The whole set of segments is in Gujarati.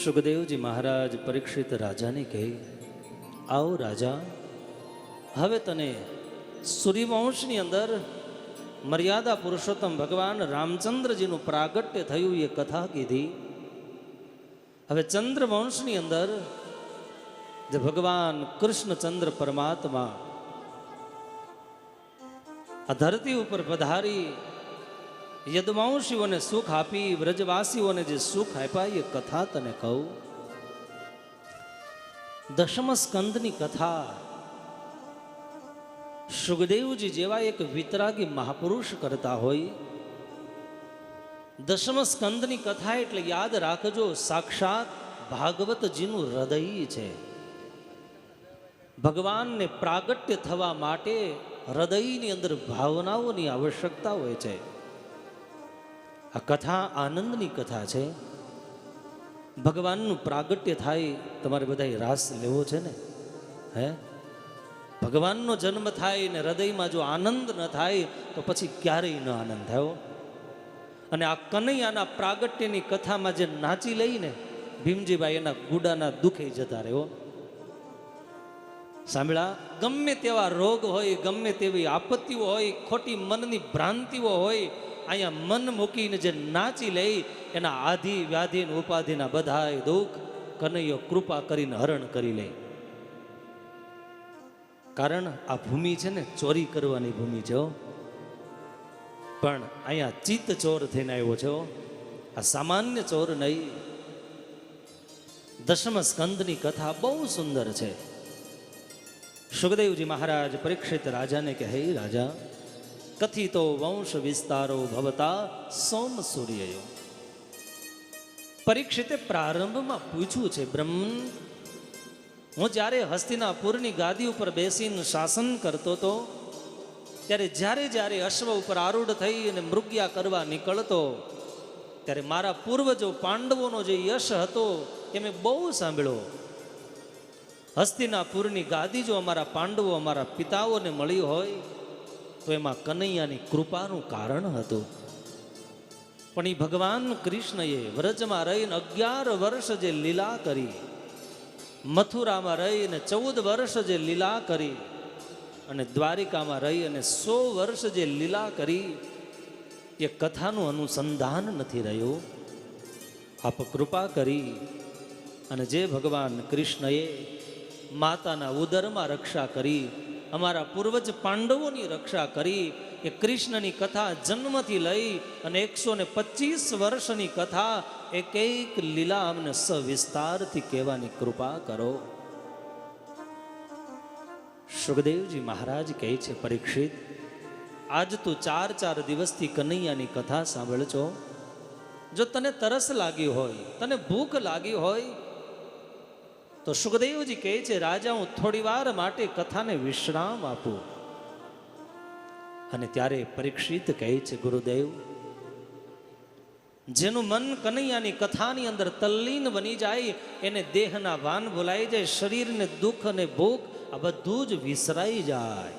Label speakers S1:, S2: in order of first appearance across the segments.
S1: સુખદેવજી મહારાજ પરીક્ષિત રાજાને કહે, આવો રાજા, હવે તને સૂર્યવંશની અંદર મર્યાદા પુરુષોત્તમ ભગવાન રામચંદ્રજીનું પ્રાગટ્ય થયું એ કથા કીધી. હવે ચંદ્રવંશની અંદર જે ભગવાન કૃષ્ણચંદ્ર પરમાત્મા આ ધરતી ઉપર પધારી યદવંશીઓને સુખ આપી, વ્રજવાસીઓને જે સુખ આપ્યા, એ કથા તને કહું. દશમ સ્કંદની કથા. સુખદેવજી જેવા એક વિતરાગી મહાપુરુષ કરતા હોય. દશમ સ્કંદની કથા એટલે યાદ રાખજો, સાક્ષાત ભાગવતજીનું હૃદય છે. ભગવાનને પ્રાગટ્ય થવા માટે હૃદયની અંદર ભાવનાઓની આવશ્યકતા હોય છે. આ કથા આનંદની કથા છે. ભગવાનનું પ્રાગટ્ય થાય, તમારે બધાય રાસ લેવો છે ને? હે? ભગવાનનો જન્મ થાય ને હૃદયમાં જો આનંદ ન થાય, તો પછી ક્યારેય ન આનંદ થયો અને આ કનૈયાના પ્રાગટ્યની કથામાં જે નાચી લઈને ભીમજીભાઈ એના ગુડાના દુખે જતા રહ્યો સાંભળા ગમે તેવા રોગ હોય, ગમે તેવી આપત્તિઓ હોય, ખોટી મનની ભ્રાંતિઓ હોય અહીંયા મન મૂકીને જે નાચી લઈ, એના આધિ વ્યાધિ ઉપાધિના બધાય દુઃખ કનૈયો કૃપા કરીને હરણ કરી લે. કારણ આ ભૂમિ છે ને, ચોરી કરવાની ભૂમિ છે પણ અહીંયા ચિત્ત ચોર થઈને આવ્યો છે આ સામાન્ય ચોર નહીં. દશમ સ્કંદની કથા બહુ સુંદર છે. સુખદેવજી મહારાજ પરીક્ષિત રાજાને કહે, "હે રાજા કથિતો વંશ વિસ્તારો ભવતા સોમ સૂર્યયો. પરીક્ષિતે પ્રારંભમાં પૂછ્યું છે, બ્રહ્મ, હું જ્યારે હસ્તિનાપુરની ગાદી ઉપર બેસીને શાસન કરતો હતો ત્યારે જ્યારે જ્યારે અશ્વ ઉપર આરૂઢ થઈ અને મૃગ્યા કરવા નીકળતો, ત્યારે મારા પૂર્વજો પાંડવોનો જે યશ હતો એ મેં બહુ સાંભળ્યો. હસ્તિનાપુરની ગાદી જો અમારા પાંડવો અમારા પિતાઓને મળી હોય તો એમાં કનૈયાની કૃપાનું કારણ હતું. પણ એ ભગવાન કૃષ્ણએ વ્રજમાં રહીને અગિયાર વર્ષ જે લીલા કરી, મથુરામાં રહીને ચૌદ વર્ષ જે લીલા કરી અને દ્વારિકામાં રહી અને સો વર્ષ જે લીલા કરી, એ કથાનું અનુસંધાન નથી રહ્યું. આપ કૃપા કરી અને જે ભગવાન કૃષ્ણએ માતાના ઉદરમાં રક્ષા કરી અમારા પૂર્વજ પાંડવોની રક્ષા કરી, એ કૃષ્ણની કથા જન્મથી લઈ અને એકસો ને પચીસ વર્ષની કથા એક એક લીલા અમને સવિસ્તારથી કહેવાની કૃપા કરો. સુખદેવજી મહારાજ કહે છે, પરીક્ષિત, આજ તું ચાર ચાર દિવસથી કનૈયાની કથા સાંભળજો. જો તને તરસ લાગી હોય, તને ભૂખ લાગી હોય તો સુખદેવજી કહે છે, રાજા, હું થોડી વાર માટે કથાને વિશ્રામ આપું. અને ત્યારે પરીક્ષિત કહે છે, ગુરુદેવ, જેનું મન કનૈયાની કથાની અંદર તલ્લીન બની જાય, એને દેહના વાન ભૂલાઈ જાય, શરીરને દુઃખ અને ભૂખ આ બધું જ વિસરાઈ જાય.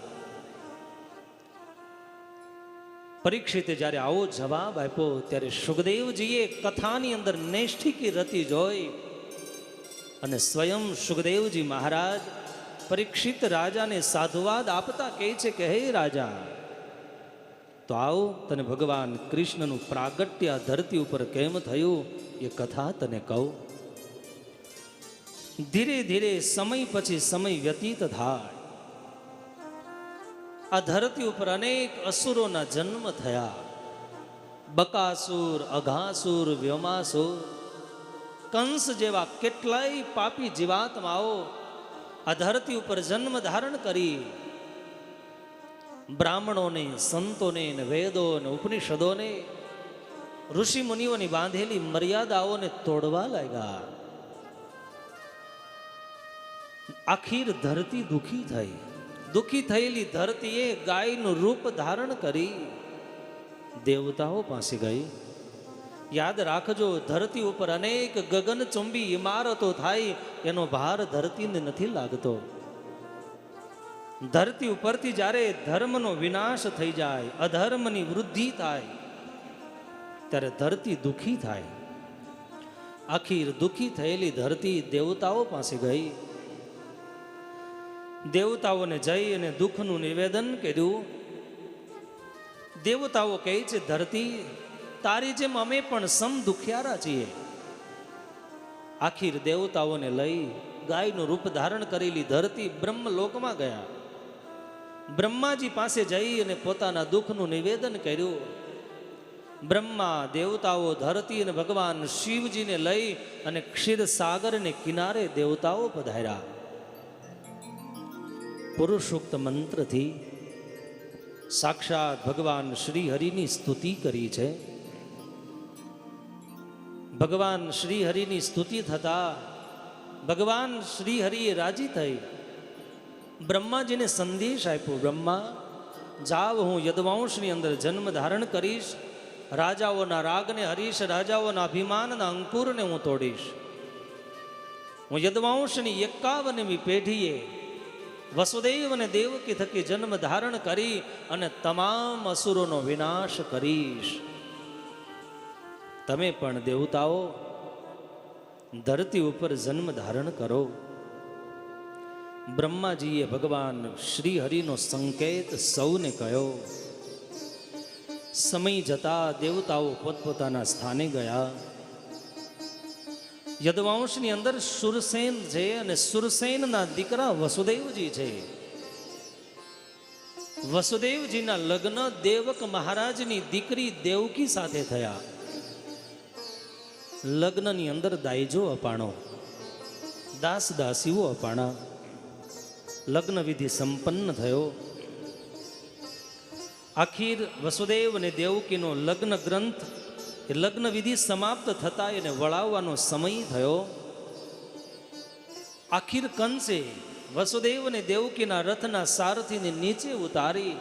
S1: પરીક્ષિતે જ્યારે આવો જવાબ આપ્યો, ત્યારે સુખદેવજીએ કથાની અંદર નૈષ્ઠિકી રતી જોઈ. અને સ્વયં સુખદેવજી મહારાજ પરીક્ષિત રાજાને સાધુવાદ આપતા કહે છે કે, હે રાજા, તો આવો તને ભગવાન કૃષ્ણનું પ્રાગટ્ય ધરતી ઉપર કેમ થયું એ કથા તને કહું. ધીરે ધીરે સમય પછી સમય વ્યતીત થાય. આ ધરતી ઉપર અનેક અસુરોના જન્મ થયા. બકાસુર, અઘાસુર, વ્યોમાસુર કંસ જેવા કેટલાય પાપી જીવાત્માઓ આ ધરતી ઉપર જન્મ ધારણ કરી. બ્રાહ્મણોને, સંતોને ને વેદો ને ઉપનિષદોને ઋષિ મુનિઓની બાંધેલી મર્યાદાઓને તોડવા લાગ્યા. આખીર ધરતી દુખી થઈ. દુખી થયેલી ધરતીએ ગાયનું રૂપ ધારણ કરી. દેવતાઓ પાસે ગઈ. યાદ રાખજો, ધરતી ઉપર અનેક ગગનચુંબી ઇમારતો થાય, એનો ભાર ધરતીને નથી લાગતો. ધરતી ઉપરથી જ્યારે ધર્મનો વિનાશ થઈ જાય, અધર્મની વૃદ્ધિ થાય, ત્યારે ધરતી દુઃખી થાય. આખી દુઃખી થયેલી ધરતી દેવતાઓ પાસે ગઈ. દેવતાઓને જઈ અને દુઃખનું નિવેદન કર્યું. દેવતાઓ કહે છે, ધરતી તારી જેમ અમે પણ સમ દુખિયારા છીએ. આખીર દેવતાઓને લઈ ગાયનું રૂપ ધારણ કરેલી ધરતી બ્રહ્મલોકમાં ગયા. બ્રહ્માજી પાસે જઈ અને પોતાના દુઃખનું નિવેદન કર્યું. બ્રહ્મા દેવતાઓ ધરતી અને ભગવાન શિવજીને લઈ અને ક્ષીરસાગરને કિનારે દેવતાઓ પધાર્યા. પુરુષોક્ત મંત્રથી સાક્ષાત ભગવાન શ્રી હરિની સ્તુતિ કરી છે. ભગવાન શ્રીહરિની સ્તુતિ થતા ભગવાન શ્રીહરિએ રાજી થઈ. બ્રહ્માજીને સંદેશ આપ્યો, બ્રહ્મા, જાવ હું યદવાંશની અંદર જન્મ ધારણ કરીશ. રાજાઓના રાગને હરીશ, રાજાઓના અભિમાનના અંકુરને હું તોડીશ. હું યદવાંશની એકાવનમી પેઢીએ વસુદેવ અને દેવકી થકી જન્મ ધારણ કરી અને તમામ અસુરોનો વિનાશ કરીશ. તમે પણ દેવતાઓ, ધરતી ઉપર જન્મ ધારણ કરો. બ્રહ્માજીએ ભગવાન શ્રી હરિનો સંકેત સૌને કહ્યો. સમય જતા દેવતાઓ પોતપોતાના સ્થાને ગયા. યદવાંશની અંદર સુરસેન છે અને સુરસેનના દીકરા વસુદેવજી છે. વસુદેવજીના લગ્ન દેવક મહારાજની દીકરી દેવકી સાથે થયા. લગ્નની અંદર દાયજો અપાણો, દાસ દાસીઓ અપાણા. લગ્ન વિધિ સંપન્ન થયો. આખીર વસુદેવ અને દેવકીનો લગ્ન ગ્રંથ, એ લગ્ન વિધિ સમાપ્ત થતા એને વળાવવાનો સમય થયો. આખીર કંસે વસુદેવ અને દેવકીના રથના સારથીને નીચે ઉતારી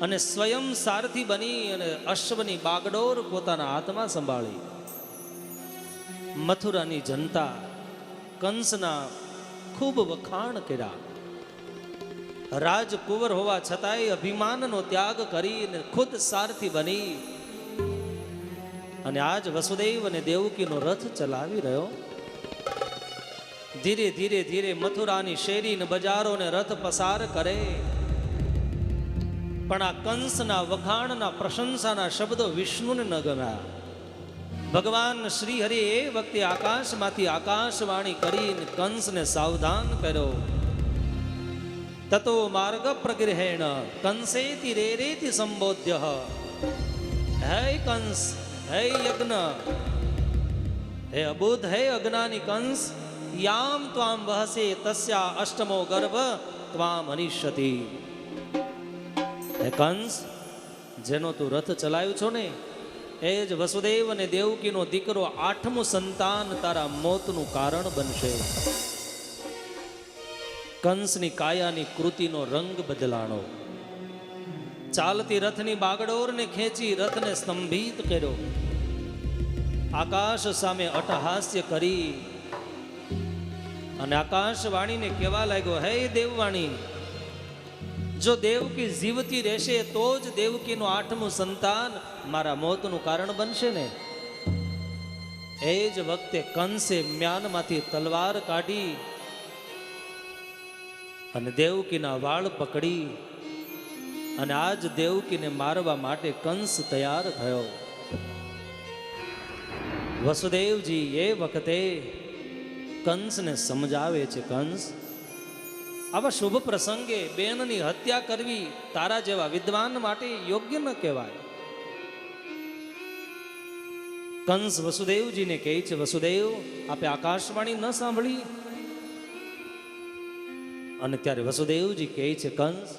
S1: અને સ્વયં સારથી બની અને અશ્વની બાગડોર પોતાના હાથમાં સંભાળી. મથુરાની જનતા કંસના ખૂબ વખાણ કર્યા. રાજકુંવર હોવા છતાંય અભિમાનનો ત્યાગ કરીને ખુદ સારથી બની. અને આજ વસુદેવ અને દેવકીનો રથ ચલાવી રહ્યો. ધીરે ધીરે ધીરે મથુરાની શેરી ને બજારોને રથ પસાર કરે. પણ આ કંસના વખાણના પ્રશંસાના શબ્દો વિષ્ણુને ન ગમ્યા. ભગવાન શ્રી હરિ એ વખતે આકાશમાંથી આકાશવાણી કરીને કંસને સાવધાન કર્યો. તતો માર્ગ પ્રગૃહેણ કંસેતિ રેરેતિ સંબોધ્ય. હે કંસ, હે યજ્ઞ, હે અબુધ, હે અજ્ઞાની કંસ, યામ ત્વામ વહસે તસ્યા અષ્ટમો ગર્ભ ત્વામ અનિષ્યતિ. હે કંસ, જેનો તું રથ ચલાવ્યો છો ને એ જ વસુદેવ અને દેવકીનો દીકરો આઠમું સંતાન તારા મોતનું કારણ બનશે. કંસની કાયાની કૃતિનો રંગ બદલાણો. ચાલતી રથની બાગડોરને ખેંચી રથને સ્તંભિત કર્યો. આકાશ સામે અટહાસ્ય કરી. અને આકાશવાણીને કહેવા લાગ્યો, હે દેવવાણી જો દેવકી જીવતી રહેશે, તો જ દેવકીનું આઠમું સંતાન મારા મોતનું કારણ બનશે ને. એ જ વખતે કંસે મ્યાનમાંથી તલવાર કાઢી અને દેવકીના વાળ પકડી અને આજ દેવકીને મારવા માટે કંસ તૈયાર થયો. વસુદેવજી, એ વખતે કંસને સમજાવે છે, કંસ આવા શુભ પ્રસંગે બેનની હત્યા કરવી તારા જેવા વિદ્વાન માટે યોગ્ય ન કહેવાય. કંસ વસુદેવજીને કહે છે, વસુદેવ, આપે આકાશવાણી ન સાંભળી? અને ત્યારે વસુદેવજી કહે છે, કંસ,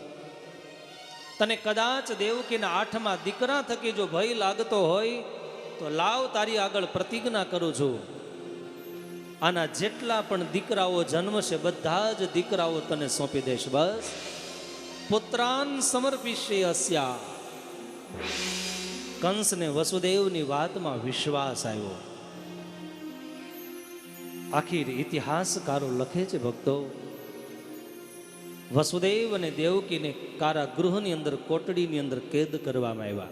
S1: તને કદાચ દેવકીના આઠમાં દીકરા થકી જો ભય લાગતો હોય, તો લાવ તારી આગળ પ્રતિજ્ઞા કરું છું. આના જેટલા પણ દીકરાઓ જન્મશે, બધા જ દીકરાઓ તને સોંપી દઈશ, બસ. પુત્રાન સમર્પિશે અસ્યા. કંસને વસુદેવની વાતમાં વિશ્વાસ આવ્યો. આખીર ઇતિહાસકારો લખે છે ભક્તો. વસુદેવ અને દેવકીને કારાગૃહની અંદર, કોટડીની અંદર કેદ કરવામાં આવ્યા.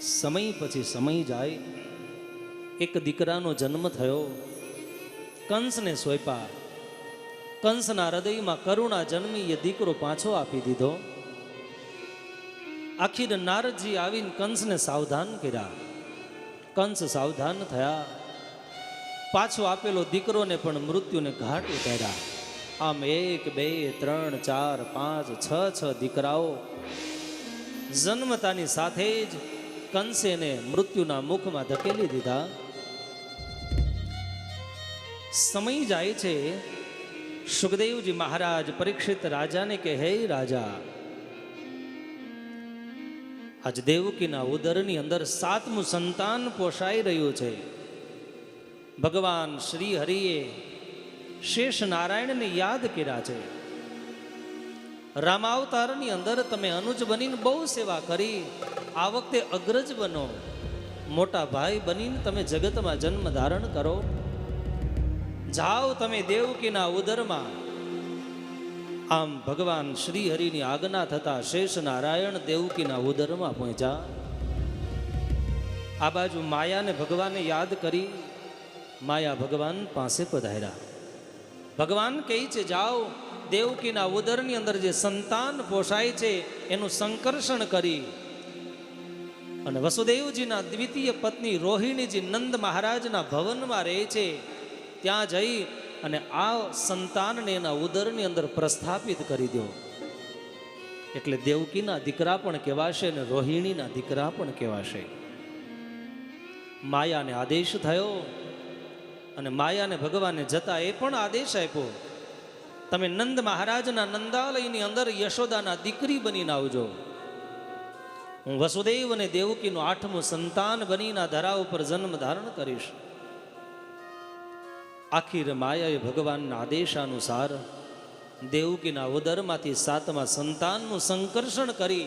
S1: સમય પછી સમય જાય. એક દીકરાનો જન્મ થયો. કંસને સોંપ્યા. કંસના હૃદયમાં કરુણા જન્મી એ દીકરો પાછો આપી દીધો. આખીર નારદજી આવીને કંસને સાવધાન કર્યા. કંસ સાવધાન થયા. પાછો આપેલો દીકરોને પણ મૃત્યુને ઘાટ ઉતાર્યા. આમ એક, બે, ત્રણ, ચાર, પાંચ, છ છ દીકરાઓ જન્મતાની સાથે જ કંસેને મૃત્યુના મુખમાં ધકેલી દીધા. સમય જાય છે. સુખદેવજી મહારાજ પરીક્ષિત રાજાને કે હે રાજા, આજ દેવકીના ઉદરની અંદર સાતમું સંતાન પોષાઈ રહ્યું છે. ભગવાન શ્રી હરિએ શેષ નારાયણને યાદ કર્યા છે. રામાવતારની અંદર તમે અનુજ બનીને બહુ સેવા કરી. આ વખતે અગ્રજ બનો. મોટા ભાઈ બનીને તમે જગતમાં જન્મ ધારણ કરો. જાઓ તમે દેવકીના ઉદરમાં. આમ ભગવાન શ્રી હરિની આજ્ઞા થતા શેષ નારાયણ દેવકીના ઉદરમાં પહોંચ્યા. આ બાજુ માયાને ભગવાને યાદ કરી માયા ભગવાન પાસે પધાર્યા. ભગવાન કહે છે, જાઓ, દેવકીના ઉદરની અંદર જે સંતાન પોષાય છે, એનું સંકર્ષણ કરી. અને વસુદેવજીના દ્વિતીય પત્ની રોહિણીજી નંદ મહારાજના ભવનમાં રહે છે. ત્યાં જઈ અને આ સંતાનને એના ઉદરની અંદર પ્રસ્થાપિત કરી દો. એટલે દેવકીના દીકરા પણ કહેવાશે અને રોહિણીના દીકરા પણ કહેવાશે. માયાને આદેશ થયો અને માયાને ભગવાને જતા એ પણ આદેશ આપ્યો. તમે નંદ મહારાજના નંદાલયની અંદર યશોદાના દીકરી બનીને આવજો. હું વસુદેવ અને દેવકીનું આઠમું સંતાન બનીને ધરા ઉપર જન્મ ધારણ કરીશ. આખીર માયાએ ભગવાનના આદેશ અનુસાર દેવકીના ઉદરમાંથી સાતમા સંતાનનું સંકર્ષણ કરી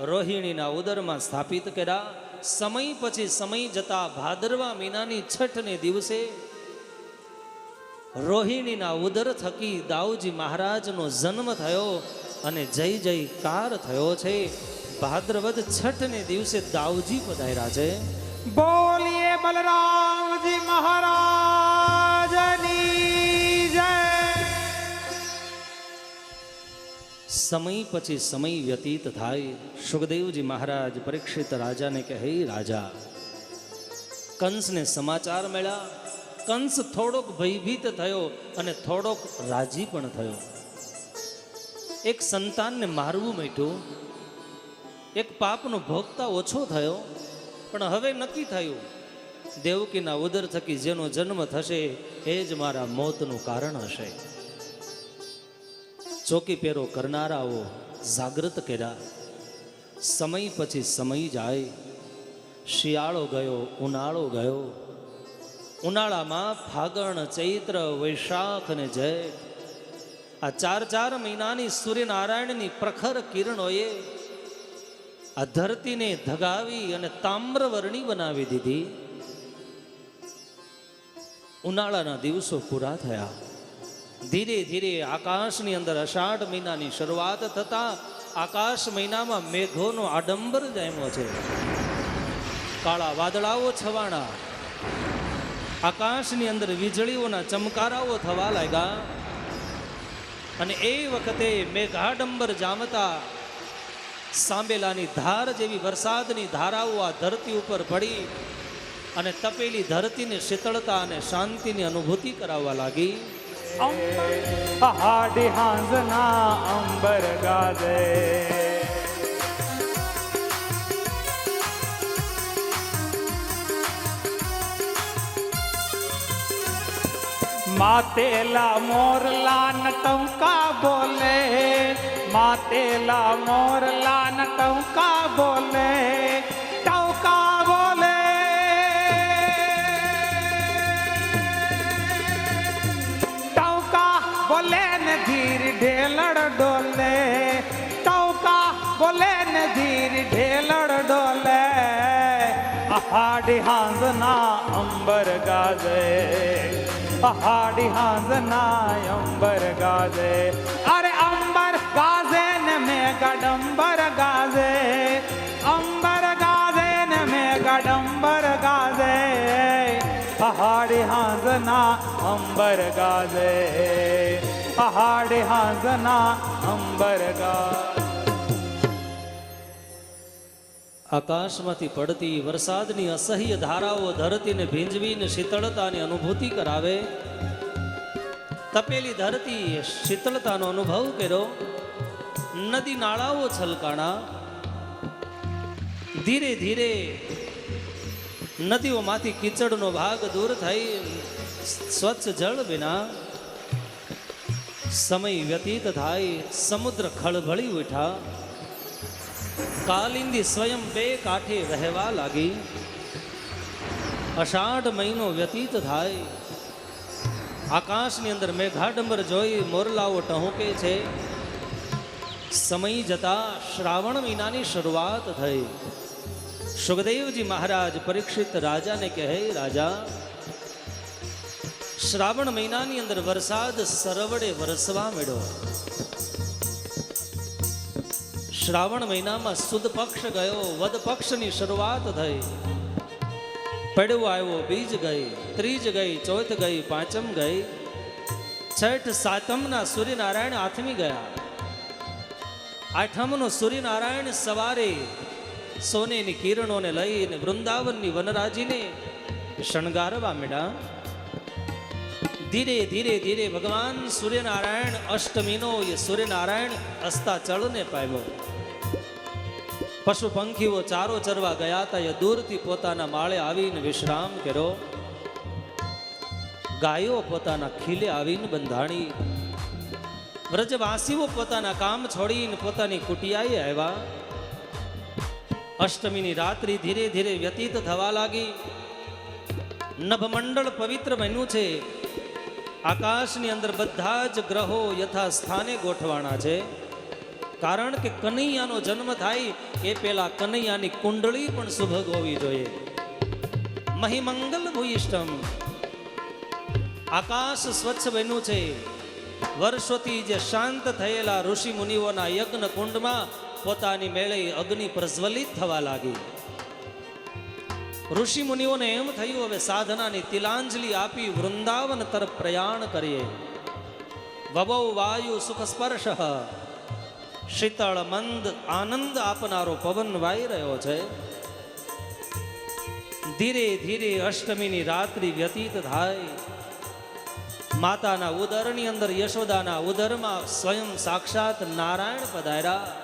S1: રોહિણીના ઉદરમાં સ્થાપિત કર્યા. સમય પછી સમય જતા ભાદરવા મહિનાની છઠને દિવસે રોહિણીના ઉદર થકી દાઉજી મહારાજનો જન્મ થયો અને જય જયકાર થયો છે. ભાદ્રવદ છઠને દિવસે દાઉજી પધાર્યા છે.
S2: બોલીએ બલરામજી મહારાજની
S1: સમય પછી સમય વ્યતીત થાય. સુખદેવજી મહારાજ પરીક્ષિત રાજાને કહે, રાજા, કંસને સમાચાર મળ્યા. કંસ થોડોક ભયભીત થયો અને થોડોક રાજી પણ થયો. એક સંતાનને મારવું માંડ્યું એક પાપનો ભોગતા ઓછો થયો, પણ હવે નક્કી થયું. દેવકીના ઉદર થકી જેનો જન્મ થશે, એ જ મારા મોતનું કારણ હશે. ચોકી પહેરો કરનારાઓ જાગૃત કર્યા. સમય પછી સમય જાય. શિયાળો ગયો, ઉનાળો ગયો. ઉનાળામાં ફાગણ, ચૈત્ર, વૈશાખ અને જેઠ આ ચાર ચાર મહિનાની સૂર્યનારાયણની પ્રખર કિરણોએ આ ધરતીને ધગાવી અને તામ્રવર્ણી બનાવી દીધી. ઉનાળાના દિવસો પૂરા થયા. ધીરે ધીરે આકાશની અંદર અષાઢ મહિનાની શરૂઆત થતા આકાશ મહિનામાં મેઘોનો આડંબર જામ્યો છે. કાળા વાદળાઓ છવાણા. આકાશની અંદર વીજળીઓના ચમકારાઓ થવા લાગ્યા. અને એ વખતે મેઘાડંબર જામતા. સાંબેલાની ધાર જેવી વરસાદની ધારાઓ આ ધરતી ઉપર પડી અને તપેલી ધરતીને શીતળતા અને શાંતિની અનુભૂતિ કરાવવા લાગી.
S2: હાડી હાંજના અંબર ગાજે. માતેલા મોરલા નટંકા બોલે માતેલા મોરલા નટંકા બોલે ઢેલડ ડોલે, ટંકા બોલે ને ધીર ઢેલડ ડોલે. આહાડી હાંજના અંબર ગાજે આહાડી હાંજના અંબર ગાજે. અરે અંબર ગાજે ને મેઘડંબર ગાજે, અંબર ગાજે ને મેઘડંબર ગાજે. અંબર ગાજે. પહાડે હાંસના અંબર ગાજે
S1: આકાશમાંથી પડતી વરસાદની અસહ્ય ધારાઓ ધરતીને ભીંજવીને શીતળતાની અનુભૂતિ કરાવે. તપેલી ધરતી શીતળતાનો અનુભવ કર્યો. નદી નાળાઓ છલકાણા. ધીરે ધીરે નદીઓમાંથી કીચડનો ભાગ દૂર થઈ સ્વચ્છ જળ વિના સમય વ્યતીત થાય, સમુદ્ર ખળભળી ઉઠા. કાલિંદી સ્વયં બે કાંઠે રહેવા લાગી. અષાઢ મહિનો વ્યતીત થાય. આકાશની અંદર મેઘાડંબર જોઈ મોરલાઓ ટહુકે છે. સમય જતા શ્રાવણ મહિનાની શરૂઆત થઈ. સુખદેવજી મહારાજ પરીક્ષિત રાજાને કહે, રાજા શ્રાવણ મહિનાની અંદર વરસાદ સરવડે વરસવા મળ્યો શ્રાવણ મહિનામાં સુદ પક્ષ ગયો, વદ પક્ષની શરૂઆત થઈ. પડવો આવ્યો, બીજ ગઈ, ત્રીજ ગઈ, ચોથ ગઈ, પાંચમ ગઈ. છઠ સાતમના સૂર્યનારાયણ આઠમી ગયા. આઠમનો સૂર્યનારાયણ સવારે સોનેની કિરણોને લઈને વૃંદાવનની વનરાજીને શણગારવા માંડ્યા. ધીરે ધીરે ધીરે ભગવાન સૂર્યનારાયણ અષ્ટમીનો એ સૂર્યનારાયણ અસ્તાચળને પામ્યો. પશુ પંખીઓ ચારો ચરવા ગયા હતા એ દૂરથી પોતાના માળે આવીને વિશ્રામ કર્યો. ગાયો પોતાના ખીલે આવીને બંધાણી. વ્રજવાસીઓ પોતાના કામ છોડીને પોતાની કુટિયાએ આવ્યા. અષ્ટમીની રાત્રિ ધીરે ધીરે વ્યતીત થવા લાગી. નભમંડળ પવિત્ર બન્યું છે. આકાશની અંદર બધા જ ગ્રહો યથા સ્થાને ગોઠવાના છે. કારણ કે કનૈયાનો જન્મ થાય એ પેલા કનૈયાની કુંડળી પણ સુભગ હોવી જોઈએ. મહિમંગલ ભૂયિષ્ટમ આકાશ સ્વચ્છ બન્યું છે. વર્ષોથી જે શાંત થયેલા ઋષિ મુનિઓના યજ્ઞ કુંડમાં પોતાની મેળે અગ્નિ પ્રજ્વલિત થવા લાગી. ઋષિ મુનિઓને એમ થયું, હવે સાધનાની તિલાંજલિ આપી વૃંદાવન તરફ પ્રયાણ કરીએ. વબૌ વાયુ સુખ સ્પર્શ. શીતળ મંદ આનંદ આપનારો પવન વાઈ રહ્યો છે. ધીરે ધીરે અષ્ટમીની રાત્રિ વ્યતીત થાય. માતાના ઉદરની અંદર યશોદાના ઉદરમાં સ્વયં સાક્ષાત નારાયણ પધાર્યા.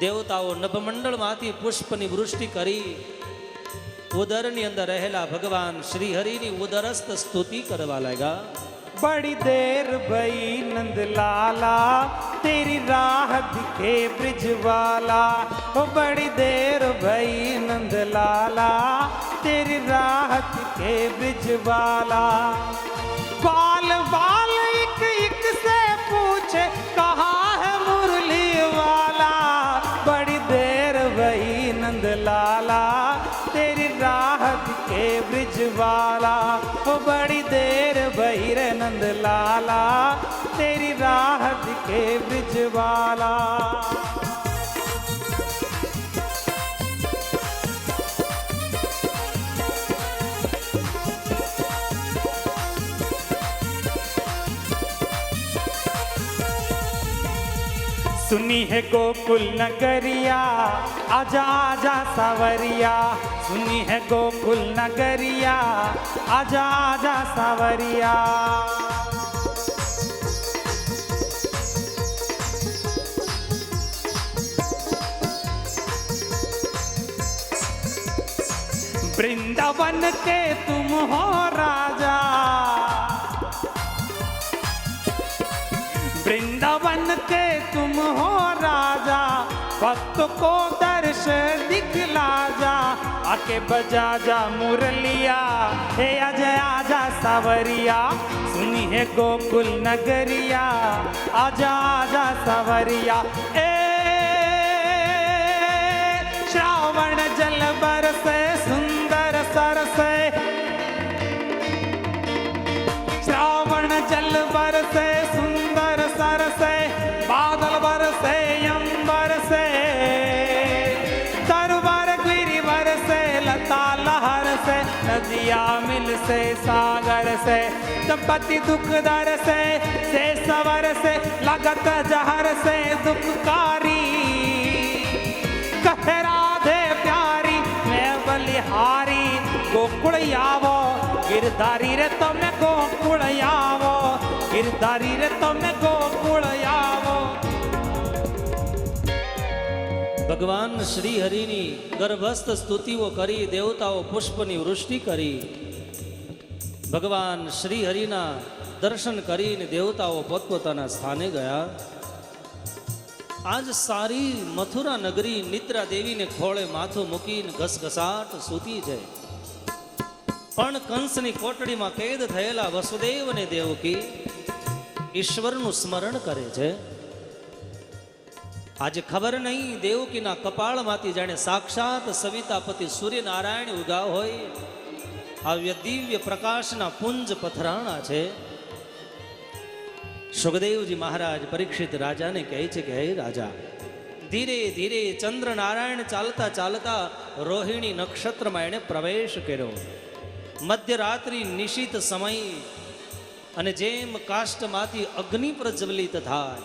S1: દેવતાઓ નભમંડળમાંથી પુષ્પની વૃષ્ટિ કરી. ઉદરની અંદર રહેલા ભગવાન શ્રી હરિની ઉદરસ્ત સ્તુતિ કરવા લાગ્યા.
S2: બડી દેર ભઈ નંદ લાલા, તેરી રાહ દિખે બ્રિજવાલા. ઓ બડી દેર ભઈ નંદ લાલા, તેરી રાહ દિખે બ્રિજવાલા. लाला, तेरी राह दिखे ब्रिज वाला सुनी है गोकुल नगरिया, आजा आजा सावरिया। सुनी है गोकुल नगरिया, आजा आजा सावरिया। वृंदावन के तुम हो राजा। वृंदावन के तुम हो राजा। भक्त को दर्श दिखला जा आके बजा जा मुरलिया। हे अजय, आजा सावरिया। सुनी है गोकुल नगरिया। आजा आजा सावरिया। ए, श्रावण जल बरसे। જલ બરસે સુંદર સરસે બાદલ બરસે યમ બરસે તરવર ગીરી વરસે લતા લહર સે નદિયા મિલસે સાગર સે દંપતિ દુઃખ દર સે સે સવર સે લગત જહર સે દુઃખકારી કહે રાધે પ્યારી મેં બલિહારી ગોકુળ આવો ગિરધારી રે તમે ગોકુળ આવો, ગિરધારી રે તમે ગોકુળ આવો.
S1: ભગવાન શ્રી હરિની ગર્ભસ્થ સ્તુતિઓ કરી, દેવતાઓ પુષ્પની વૃષ્ટિ કરી. ભગવાન શ્રી હરિના દર્શન કરીને દેવતાઓ પોતપોતાના સ્થાને ગયા. આજ સારી મથુરા નગરી નિદ્રા દેવીને ખોળે માથું મૂકીને ઘસઘસાટ સૂતી જાય. પણ કંસની કોટડીમાં કેદ થયેલા વસુદેવ અને દેવકી ઈશ્વરનું સ્મરણ કરે છે. આજે ખબર નહીં દેવકીના કપાળમાંથી જાણે સાક્ષાત સવિતાપતિ સૂર્યનારાયણ ઉગા હોય આવ્ય દિવ્ય પ્રકાશના પુંજ પથરાણા છે. સુખદેવજી મહારાજ પરીક્ષિત રાજાને કહે છે કે, હે રાજા, ધીરે ધીરે ચંદ્ર નારાયણ ચાલતા ચાલતા રોહિણી નક્ષત્રમાં એણે પ્રવેશ કર્યો. મધ્યરાત્રિ નિશિત સમય અને જેમ કાષ્ટમાંથી અગ્નિ પ્રજ્વલિત થાય,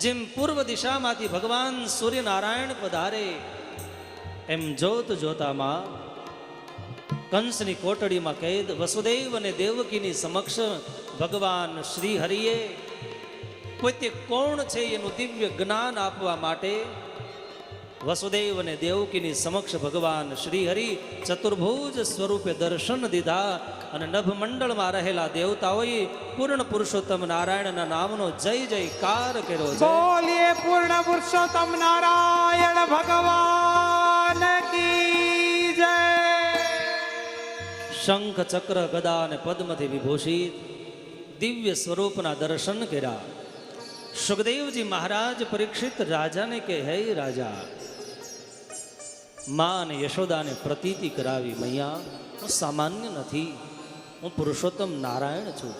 S1: જેમ પૂર્વ દિશામાંથી ભગવાન સૂર્યનારાયણ પધારે, એમ જોત જોતામાં કંસની કોટડીમાં કેદ વસુદેવ અને દેવકીની સમક્ષ ભગવાન શ્રી હરિએ પોતે કોણ છે એનું દિવ્ય જ્ઞાન આપવા માટે વસુદેવ અને દેવકીની સમક્ષ ભગવાન શ્રી હરિ ચતુર્ભુજ સ્વરૂપે દર્શન દીધા અને નભમંડળમાં રહેલા દેવતાઓએ પૂર્ણ પુરુષોત્તમ નારાયણના નામનો જય જયકાર કર્યો છે.
S2: બોલીએ પૂર્ણ પુરુષોત્તમ નારાયણ ભગવાન કી જય.
S1: શંખ ચક્ર ગદા અને પદ્મથી વિભૂષિત દિવ્ય સ્વરૂપના દર્શન કર્યા. સુખદેવજી મહારાજ પરીક્ષિત રાજાને કે હે રાજા મા અને યશોદાને પ્રતીતિ કરાવી, મૈયા, હું સામાન્ય નથી. હું પુરુષોત્તમ નારાયણ છું.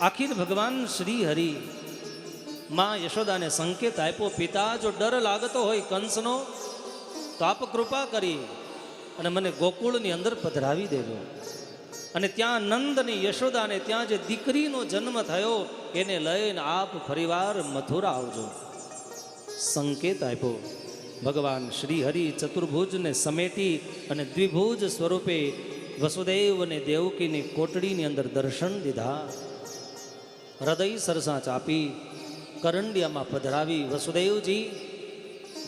S1: આખિર ભગવાન શ્રી હરિ મા યશોદાને સંકેત આપ્યો, પિતા, જો ડર લાગતો હોય કંસનો, તો આપ કૃપા કરી અને મને ગોકુળની અંદર પધરાવી દેજો. અને ત્યાં નંદ અને યશોદાને ત્યાં જે દીકરીનો જન્મ થયો, એને લઈને આપ ફરીવાર મથુરા આવજો. સંકેત આપ્યો. ભગવાન શ્રી હરિ ચતુર્ભુજને સમેટી અને દ્વિભુજ સ્વરૂપે વસુદેવ અને દેવકીની કોટડીની અંદર દર્શન દીધા. હૃદય સરસા ચાપી કરંડિયામાં પધરાવી વસુદેવજી,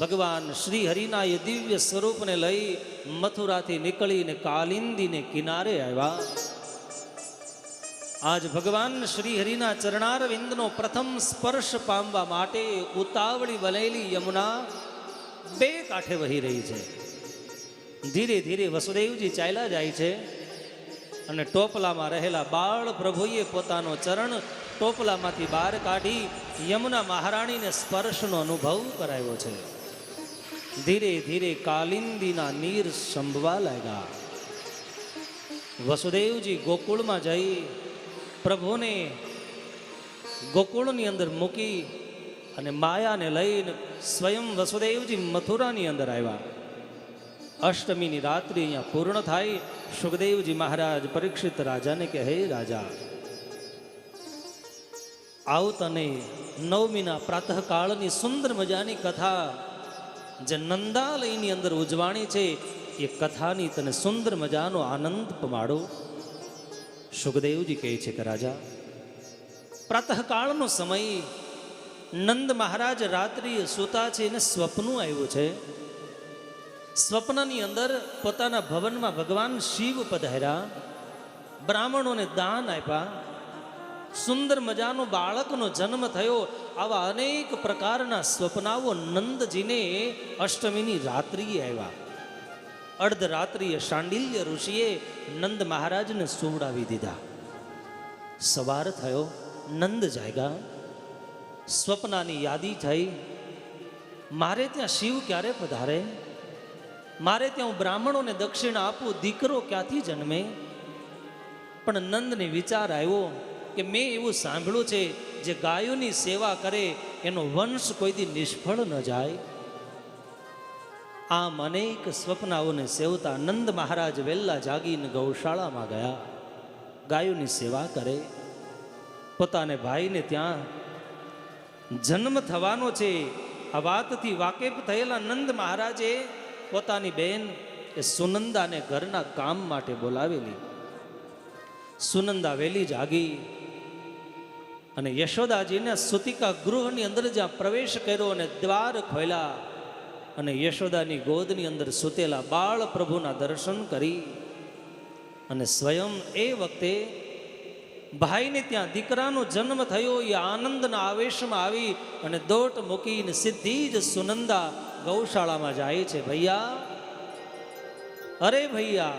S1: ભગવાન શ્રી હરિના એ દિવ્ય સ્વરૂપને લઈ મથુરાથી નીકળીને કાલિંદીને કિનારે આવ્યા. આજ ભગવાન શ્રી હરિના ચરણારવિંદનો પ્રથમ સ્પર્શ પામવા માટે ઉતાવળી વલેલી યમુના બે કાંઠે વહી રહી છે. ધીરે ધીરે વસુદેવજી ચાલ્યા જાય છે અને ટોપલામાં રહેલા બાળ પ્રભુએ પોતાનો ચરણ ટોપલામાંથી બહાર કાઢી યમુના મહારાણીને સ્પર્શનો અનુભવ કરાવ્યો છે. ધીરે ધીરે કાલિંદીના નીર સંભવા લાગ્યા. વસુદેવજી ગોકુળમાં જઈ પ્રભુને ગોકુળની અંદર મૂકી અને માયાને લઈને સ્વયં વસુદેવજી મથુરાની અંદર આવ્યા. અષ્ટમીની રાત્રિ અહીંયા પૂર્ણ થાય. સુખદેવજી મહારાજ પરીક્ષિત રાજાને કે હે રાજા, આવ તને નવમીના પ્રાતઃકાળની સુંદર મજાની કથા જે નંદાલયની અંદર ઉજવાણી છે, એ કથાની તને સુંદર મજાનો આનંદ પમાડો. સુખદેવજી કહે છે કે, રાજા, પ્રાતઃકાળનો સમય નંદ મહારાજ રાત્રિએ સૂતા છે એને સ્વપ્નું આવ્યું છે. સ્વપ્નની અંદર પોતાના ભવનમાં ભગવાન શિવ પધાર્યા, બ્રાહ્મણોને દાન આપ્યા, સુંદર મજાનો બાળકનો જન્મ થયો. આવા અનેક પ્રકારના સ્વપ્નાઓ નંદજીને અષ્ટમીની રાત્રિએ આવ્યા. અર્ધરાત્રિએ શાંડિલ્ય ઋષિએ નંદ મહારાજને સુવડાવી દીધા. સવાર થયો, નંદ જાગ્યા. સ્વપ્નાની યાદી થઈ. મારે ત્યાં શિવ ક્યારે પધારે? મારે ત્યાં હું બ્રાહ્મણોને દક્ષિણ આપું, દીકરો ક્યાંથી જન્મે? પણ નંદને વિચાર આવ્યો કે મેં એવું સાંભળ્યું છે, જે ગાયોની સેવા કરે, એનો વંશ કોઈથી નિષ્ફળ ન જાય. આમ અનેક સ્વપ્નાઓને સેવતા નંદ મહારાજ વહેલા જાગીને ગૌશાળામાં ગયા. ગાયોની સેવા કરે. પોતાને ભાઈને ત્યાં જન્મ થવાનો છે. આ વાતથી વાકેફ થયેલા નંદ મહારાજે પોતાની બહેન એ સુનંદાને ઘરના કામ માટે બોલાવેલી. સુનંદા વહેલી જાગી અને યશોદાજીને સુતિકા ગૃહની અંદર જ્યાં પ્રવેશ કર્યો અને દ્વાર ખોલ્યા અને યશોદાની ગોદની અંદર સૂતેલા બાળ પ્રભુના દર્શન કરી અને સ્વયં એ વખતે ભાઈને ત્યાં દીકરાનો જન્મ થયો, એ આનંદના આવેશમાં આવી અને દોટ મૂકીને સીધી જ સુનંદા ગૌશાળામાં જાય છે. ભૈયા, અરે ભૈયા,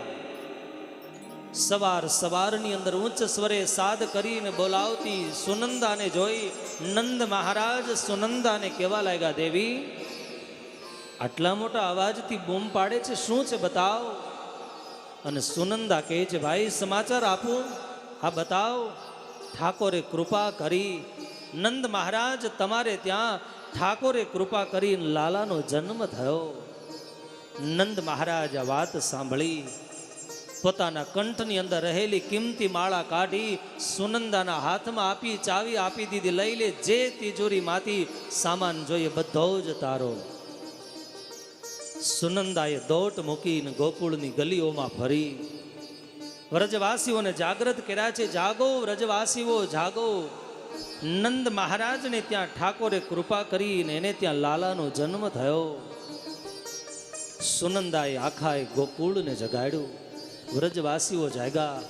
S1: સવાર સવારની અંદર ઉચ્ચ સ્વરે સાદ કરીને બોલાવતી સુનંદાને જોઈ નંદ મહારાજ સુનંદાને કહેવા લાગ્યા, દેવી, આટલા મોટા અવાજથી બૂમ પાડે છે, શું છે, બતાવ? અને સુનંદા કહે છે, ભાઈ, સમાચાર આપું. હા, બતાવ. ઠાકોરે કૃપા કરી. નંદ મહારાજ, તમારે ત્યાં ઠાકોરે કૃપા કરી લાલાનો જન્મ થયો. નંદ મહારાજ વાત સાંભળી. પોતાના કંઠની અંદર રહેલી કિંમતી માળા કાઢી સુનંદાના હાથમાં આપી, ચાવી આપી દીધી. લઈ લે, જે તિજોરીમાંથી સામાન જોઈએ, બધો જ તારો. સુનંદાએ દોટ મૂકીને ગોકુળની ગલીઓમાં ફરી. વ્રજવાસીઓને જાગૃત કર્યા છે. જાગો વ્રજવાસીઓ, જાગો. નંદ મહારાજને ત્યાં ઠાકોરે કૃપા કરીને એને ત્યાં લાલાનો જન્મ થયો. સુનંદાએ આખાએ ગોકુળને જગાડ્યું. વ્રજવાસીઓ જાગ્યા.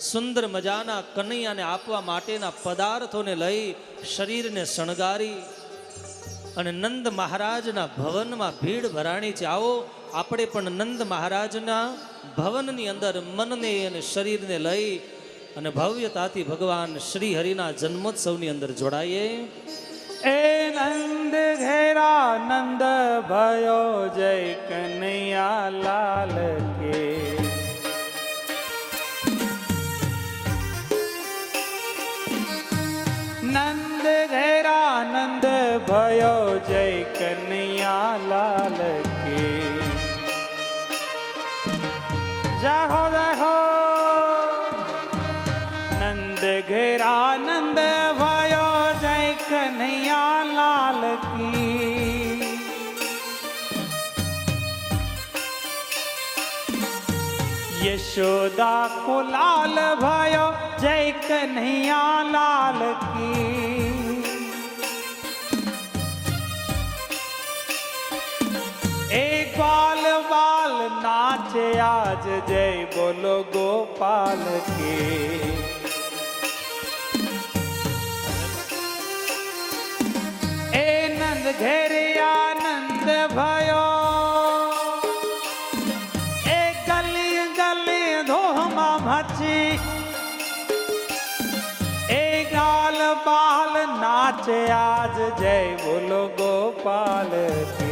S1: સુંદર મજાના કનૈયાને આપવા માટેના પદાર્થોને લઈ શરીરને શણગારી અને નંદ મહારાજના ભવનમાં ભીડ ભરાણી છે. આવો, આપણે પણ નંદ મહારાજના ભવનની અંદર મનને અને શરીરને લઈ અને ભવ્યતાથી ભગવાન શ્રી હરિના જન્મોત્સવની અંદર જોડાઈએ.
S2: એ નંદ ઘેરા નંદ ભયો જય કનૈયા લાલ કે. નંદ ઘેરા નંદ ભયો જય કનૈયા લાલ જાહો જાહો નંદ ઘેરા નંદ વાયો જય કનૈયા લાલ કી યશોદા કો લાલ ભાયો જય કનૈયા લાલ કી છે આજ જય બોલો ગોપાલ કે. એ નંદ ઘેરે આનંદ ભયો. એ ગલી ગલી ધોમાં મચી. એ ગાલ બાલ નાચે આજ જય બોલો ગોપાલ કે.